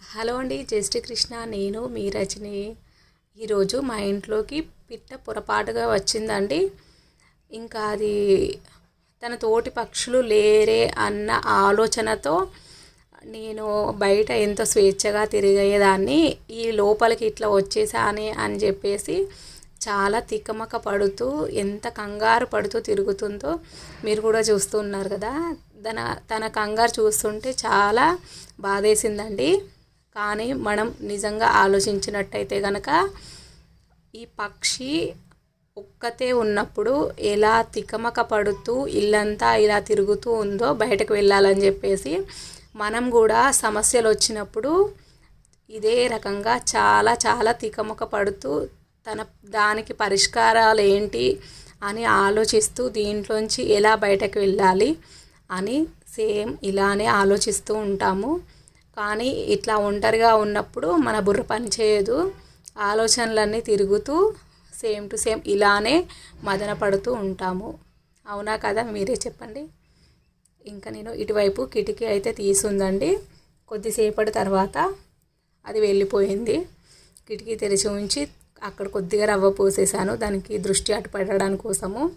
Hello అండి జై శ్రీకృష్ణ నేను మీ రజని. ఈరోజు మా ఇంట్లోకి పిట్ట పొరపాటుగా వచ్చిందండి. ఇంకా అది తన తోటి పక్షులు లేరే అన్న ఆలోచనతో నేను బయట ఎంతో స్వేచ్ఛగా తిరిగేదాన్ని ఈ లోపలికి ఇట్లా వచ్చేసాని అని చెప్పేసి చాలా తికమక పడుతూ ఎంత కంగారు పడుతూ తిరుగుతుందో మీరు కూడా చూస్తున్నారు కదా. తన తన కంగారు చూస్తుంటే చాలా బాధేసిందండి. కానీ మనం నిజంగా ఆలోచించినట్టయితే కనుక ఈ పక్షి ఒక్కతే ఉన్నప్పుడు ఎలా తికమక పడుతూ ఇల్లంతా ఇలా తిరుగుతూ ఉందో బయటకు వెళ్ళాలని చెప్పేసి మనం కూడా సమస్యలు వచ్చినప్పుడు ఇదే రకంగా చాలా చాలా తికమక పడుతూ తన దానికి పరిష్కారాలు ఏంటి అని ఆలోచిస్తూ దీంట్లోంచి ఎలా బయటకు వెళ్ళాలి అని సేమ్ ఇలానే ఆలోచిస్తూ ఉంటాము. కానీ ఇట్లా ఒంటరిగా ఉన్నప్పుడు మన బుర్ర పని చేయదు. ఆలోచనలన్నీ తిరుగుతూ సేమ్ టు సేమ్ ఇలానే మదన పడుతూ ఉంటాము. అవునా కదా? మీరే చెప్పండి. ఇంకా నేను ఇటువైపు కిటికీ అయితే తీసుందండి. కొద్దిసేపటి తర్వాత అది వెళ్ళిపోయింది. కిటికీ తెరిచి ఉంచి అక్కడ కొద్దిగా రవ్వ పోసేసాను. దానికి దృష్టి అటు పడడానికి కోసము.